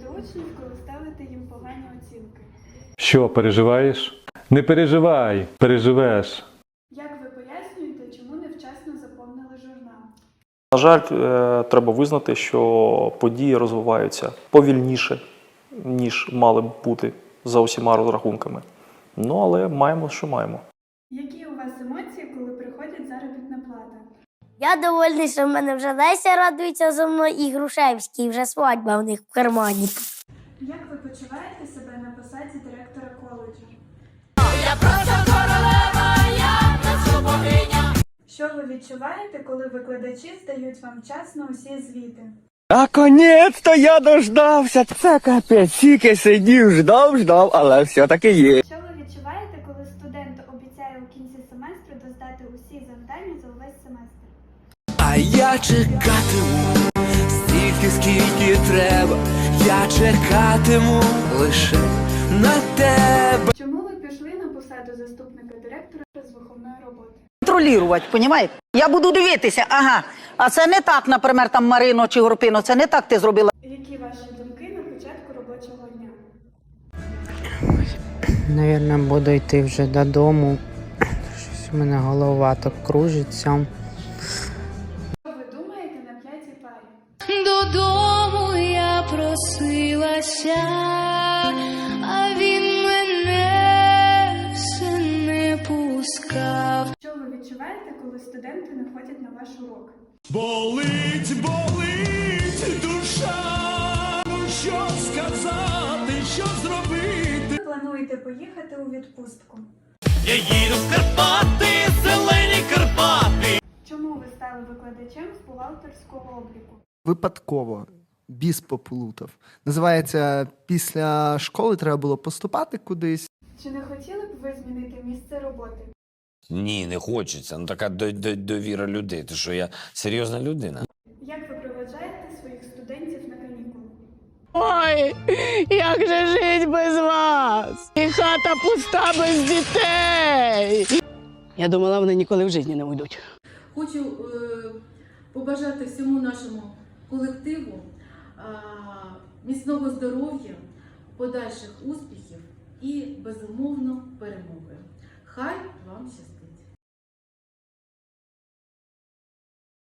учнів, коли ставите їм погані оцінки? Що, переживаєш? Не переживай, переживеш. Як ви пояснюєте, чому невчасно заповнили журнал? На жаль, е, треба визнати, що події розвиваються повільніше, ніж мали б бути за усіма розрахунками. Ну, але маємо, що маємо. Які у вас емоції, коли приходить заробітна плата? Я довольний, що в мене вже Леся радується за мною і Грушевський, вже свадьба в них в кармані. Як ви почуваєте себе на посаді директора коледжу? Я просто королева я собойня. Що ви відчуваєте, коли викладачі здають вам вчасно усі звіти? Наконець-то я дождався. Це капець, тільки сидів, ждав, ждав, але все-таки є. Що ви відчуваєте, коли студент обіцяє у кінці семестру доздати усі завдання за увесь семестр? А я чекатиму стільки, скільки треба. Я чекатиму лише на тебе. Чому ви пішли на посаду заступника директора з виховної роботи? контролювати, понімаєте? Я буду дивитися, ага. А це не так, наприклад, там Марино чи Горпино, це не так ти зробила. Які ваші думки на початку робочого дня? Навірно, буду йти вже додому. Щось у мене голова так кружиться. Додому я просилася, а він мене все не пускав. Що ви відчуваєте, коли студенти не ходять на ваш урок? Болить, болить душа. Ну що сказати, що зробити? Ви плануєте поїхати у відпустку? Я їду в Карпати, стали викладачем з бухгалтерського обліку? випадково. Біс поплутав. Називається після школи треба було поступати кудись. Чи не хотіли б ви змінити місце роботи? Ні, не хочеться. Ну така до- до- довіра людей. Ти що я серйозна людина? Як ви проведжаєте своїх студентів на канікули? Ой, як же жить без вас? І хата пуста без дітей. Я думала, вони ніколи в житті не уйдуть. Хочу е, побажати всьому нашому колективу міцного здоров'я, подальших успіхів і безумовно перемоги. Хай!